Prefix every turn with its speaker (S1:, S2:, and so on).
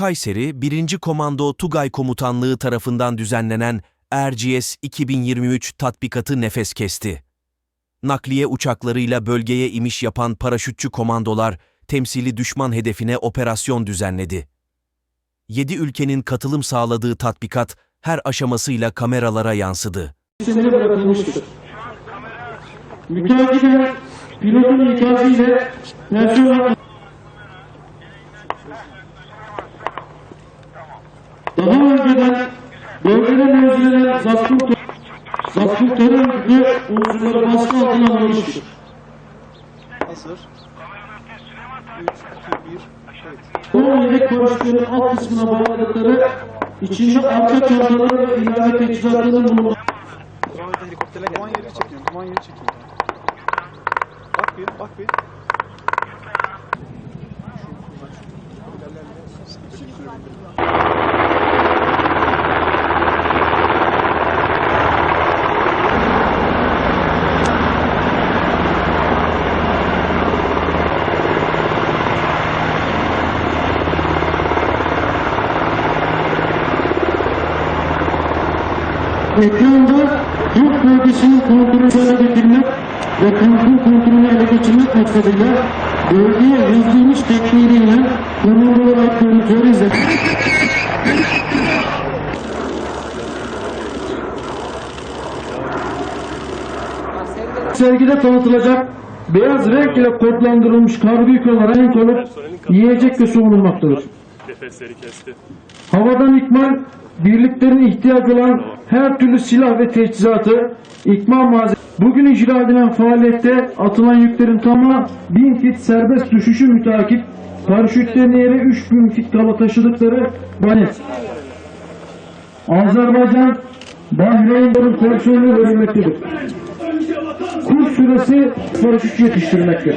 S1: Kayseri 1. Komando Tugay Komutanlığı tarafından düzenlenen RGS 2023 tatbikatı nefes kesti. Nakliye uçaklarıyla bölgeye iniş yapan paraşütçü komandolar temsili düşman hedefine operasyon düzenledi. 7 ülkenin katılım sağladığı tatbikat her aşamasıyla kameralara yansıdı.
S2: isimleri bırakılmıştır. Müteakide pilotun ikazıyla personel daha önceden bölgede mevzilenen zatkın zatkın terör örgütü unsurları baskı altına alınmıştır.
S3: Hazır. 3, 2, 1. Evet.
S2: Bu yedek paraşütlerin alt kısmına bağladıkları içinde arka çantaları ve ilave teçhizatların bulunduğu
S3: helikopterle. Duman yeri çekiyorum. Duman yeri çekiyorum. Bak bir, bak bir.
S2: Ekranda Türk bölgesinin kontrolü getirmek ve kontrol kontrolünü ele geçirmek maksadıyla bölgeye yazılmış tekniğiyle konumlu olarak görüntüleri izledik. Sergide tanıtılacak beyaz renk ile kodlandırılmış kargo yük olarak renk olup yiyecek ve su bulunmaktadır.
S4: Nefesleri kesti.
S2: Havadan ikmal, birliklerin ihtiyacı olan her türlü silah ve teçhizatı, ikmal malzemesi. Bugün icra edilen faaliyette atılan yüklerin tamamı 1000 fit serbest düşüşü mütakip, paraşütlerin yere 3000 fit kala taşıdıkları banet. Azerbaycan, Bahreyn'in personeli verilmektedir. Kurs süresi paraşütçü yetiştirmektir.